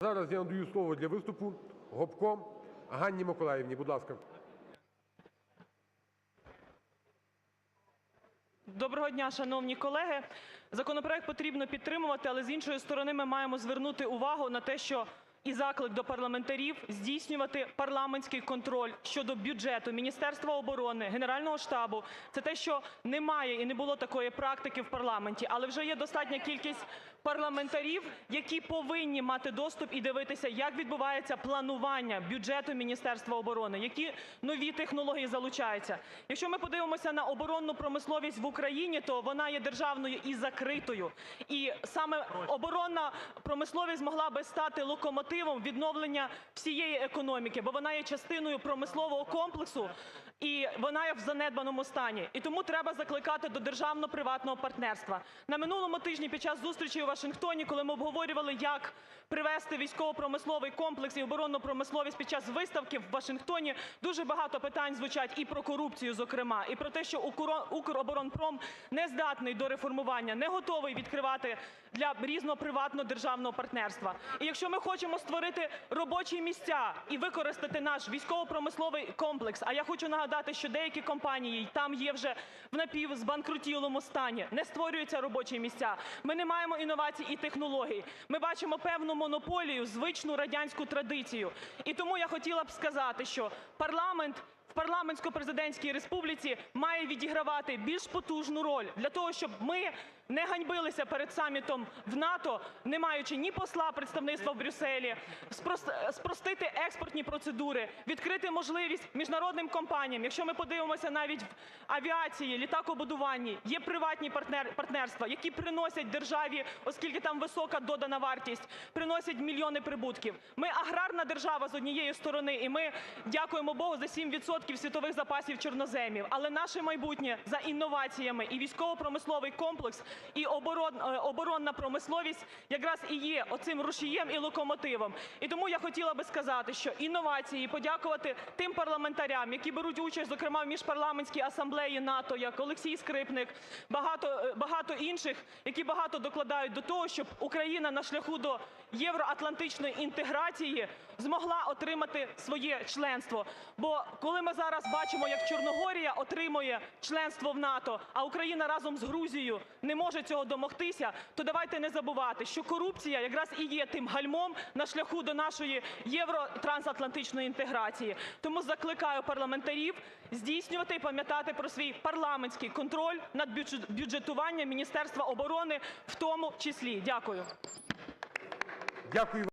Зараз я надаю слово для виступу Гопко Ганні Миколаївні. Будь ласка. Доброго дня, шановні колеги. Законопроект потрібно підтримувати, але з іншої сторони ми маємо звернути увагу на те, що і заклик до парламентарів здійснювати парламентський контроль щодо бюджету Міністерства оборони, Генерального штабу. Це те, що немає і не було такої практики в парламенті, але вже є достатня кількість парламентарів, які повинні мати доступ і дивитися, як відбувається планування бюджету Міністерства оборони, які нові технології залучаються. Якщо ми подивимося на оборонну промисловість в Україні, то вона є державною і закритою. І саме оборонна промисловість могла би стати локомотивом відновлення всієї економіки, бо вона є частиною промислового комплексу, і вона є в занедбаному стані. І тому треба закликати до державно-приватного партнерства. На минулому тижні під час зустрічі у Вашингтоні, коли ми обговорювали, як привести військово-промисловий комплекс і оборонну промисловість під час виставки в Вашингтоні, дуже багато питань звучать і про корупцію, зокрема, і про те, що "Укроборонпром" не здатний до реформування, не готовий відкривати для різного приватно-державного партнерства. І якщо ми хочемо створити робочі місця і використати наш військово-промисловий комплекс, а я хочу нагадати, що деякі компанії там є вже в напівзбанкрутілому стані, не створюються робочі місця, ми не маємо інновацій і технологій, ми бачимо певну монополію, звичну радянську традицію. І тому я хотіла б сказати, що парламент парламентсько-президентській республіці має відігравати більш потужну роль для того, щоб ми не ганьбилися перед самітом в НАТО, не маючи ні посла представництва в Брюсселі, спрос- спростити експортні процедури, відкрити можливість міжнародним компаніям. Якщо ми подивимося навіть в авіації, літакобудуванні, є приватні партнер- партнерства, які приносять державі, оскільки там висока додана вартість, приносять мільйони прибутків. Ми аграрна держава з однієї сторони, і ми дякуємо Богу за 7 відсотків світових запасів чорноземів. Але наше майбутнє за інноваціями і військово-промисловий комплекс, і е, оборонна промисловість якраз і є оцим рушієм і локомотивом. І тому я хотіла би сказати, що інновації, подякувати тим парламентарям, які беруть участь, зокрема в міжпарламентській асамблеї НАТО, як Олексій Скрипник, багато, е, багато інших, які багато докладають до того, щоб Україна на шляху до євроатлантичної інтеграції змогла отримати своє членство. Бо коли ми зараз бачимо, як Чорногорія отримує членство в НАТО, а Україна разом з Грузією не може цього домогтися, то давайте не забувати, що корупція якраз і є тим гальмом на шляху до нашої євротрансатлантичної інтеграції. Тому закликаю парламентарів здійснювати і пам'ятати про свій парламентський контроль над бюджет- бюджетуванням Міністерства оборони в тому числі. Дякую.